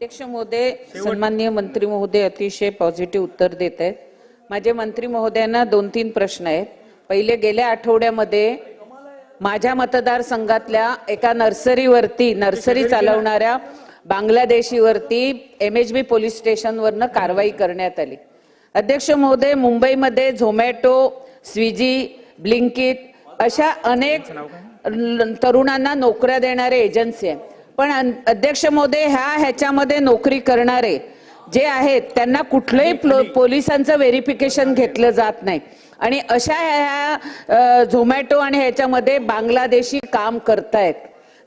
अध्यक्ष महोदय सन्माननीय मंत्री महोदय अतिशय पॉझिटिव्ह उत्तर देत आहेत. माझे मंत्री महोदयांना दोन तीन प्रश्न आहेत. पहिले गेल्या आठवड्यामध्ये माझ्या मतदारसंघातल्या एका नर्सरीवरती नर्सरी चालवणाऱ्या बांगलादेशीवरती एम एच बी पोलीस स्टेशनवरनं कारवाई करण्यात आली. अध्यक्ष महोदय मुंबईमध्ये झोमॅटो स्विगी ब्लिंकिट अशा अनेक तरुणांना नोकऱ्या देणारे एजन्सी आहे पण अध्यक्ष महोदय ह्या ह्याच्यामध्ये नोकरी करणारे जे आहेत त्यांना कुठलंही प्लो- पोलिसांचं व्हेरिफिकेशन घेतलं जात नाही. आणि अशा ह्या झोमॅटो आणि ह्याच्यामध्ये बांगलादेशी काम करतायत.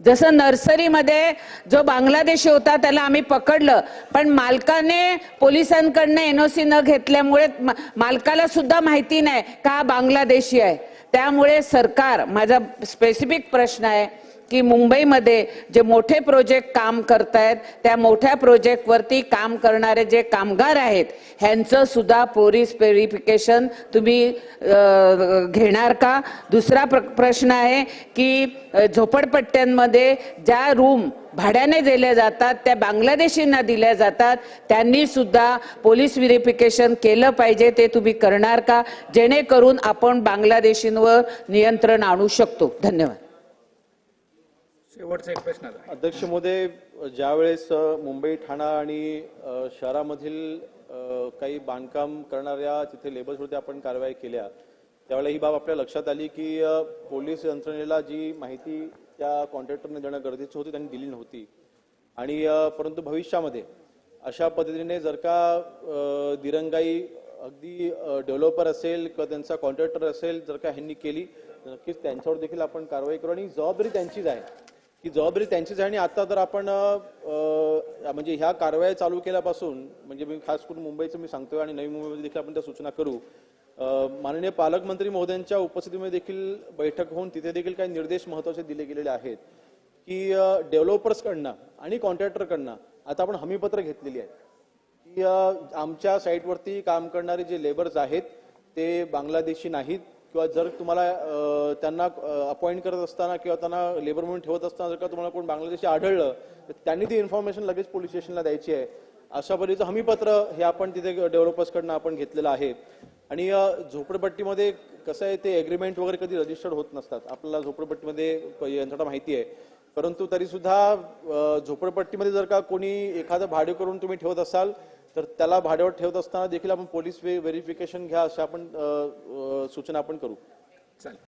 जसं नर्सरीमध्ये जो बांगलादेशी होता त्याला आम्ही पकडलं. पण मालकाने पोलिसांकडनं एनओसी न घेतल्यामुळे मालकाला सुद्धा माहिती नाही का हा बांगलादेशी आहे. त्यामुळे सरकार माझा स्पेसिफिक प्रश्न आहे की मुंबईमध्ये जे मोठे प्रोजेक्ट काम करतायत त्या मोठ्या प्रोजेक्टवरती काम करणारे जे कामगार आहेत ह्यांचं सुद्धा पोलीस व्हेरिफिकेशन तुम्ही घेणार का? दुसरा प्र- प्रश्न आहे की झोपडपट्ट्यांमध्ये ज्या रूम भाड्याने दिल्या जातात त्या बांगलादेशींना दिल्या जातात त्यांनी सुद्धा पोलीस व्हेरिफिकेशन केलं पाहिजे ते तुम्ही करणार का? जेणेकरून आपण बांगलादेशींवर नियंत्रण आणू शकतो. धन्यवाद. शेवटचा एक प्रश्न अध्यक्ष महोदय ज्यावेळेस मुंबई ठाणा आणि शहरामधील काही बांधकाम करणाऱ्या तिथे लेबर्सवरती आपण कारवाई केल्या त्यावेळेला ही बाब आपल्या लक्षात आली की पोलीस यंत्रणेला जी माहिती त्या कॉन्ट्रॅक्टरने देणं गरजेचं होतं त्यांनी दिली नव्हती. आणि परंतु भविष्यामध्ये अशा पद्धतीने जर का दिरंगाई अगदी डेव्हलपर असेल किंवा त्यांचा कॉन्ट्रॅक्टर असेल जर का ह्यांनी केली नक्कीच त्यांच्यावर देखील आपण कारवाई करू आणि जबाबदारी त्यांचीच आहे. ही जबाबदारी त्यांचीच आहे आणि आता जर आपण म्हणजे ह्या कारवाया चालू केल्यापासून म्हणजे मी खास करून मुंबईचं मी सांगतोय आणि नवी मुंबईमध्ये देखील आपण त्या सूचना करू माननीय पालकमंत्री महोदयांच्या उपस्थितीमध्ये देखील बैठक होऊन तिथे देखील काही निर्देश महत्त्वाचे दिले गेलेले आहेत की डेव्हलपर्सकडनं आणि कॉन्ट्रॅक्टरकडनं आता आपण हमीपत्र घेतलेली आहेत की आमच्या साईटवरती काम करणारे जे लेबर्स आहेत ते बांगलादेशी नाहीत किंवा जर तुम्हाला त्यांना अपॉइंट करत असताना किंवा त्यांना लेबर म्हणून ठेवत असताना जर का तुम्हाला कोण बांगलादेशी आढळलं तर त्यांनी ती इन्फॉर्मेशन लगेच पोलीस स्टेशनला द्यायची आहे. अशा पद्धतीचं हमीपत्र हे आपण तिथे डेव्हलपर्सकडनं आपण घेतलेलं आहे. आणि झोपडपट्टीमध्ये कसं आहे ते एग्रीमेंट वगैरे कधी रजिस्टर्ड होत नसतात. आपल्याला झोपडपट्टीमध्ये यंत्रणा माहिती आहे. परंतु तरीसुद्धा झोपडपट्टीमध्ये जर का कोणी एखादं भाडे करून तुम्ही ठेवत असाल तर त्याला भाड्यावर ठेवत असताना देखील आपण पोलीस व्हेरिफिकेशन घ्या अशा आपण सूचना आपण करू. चालेल.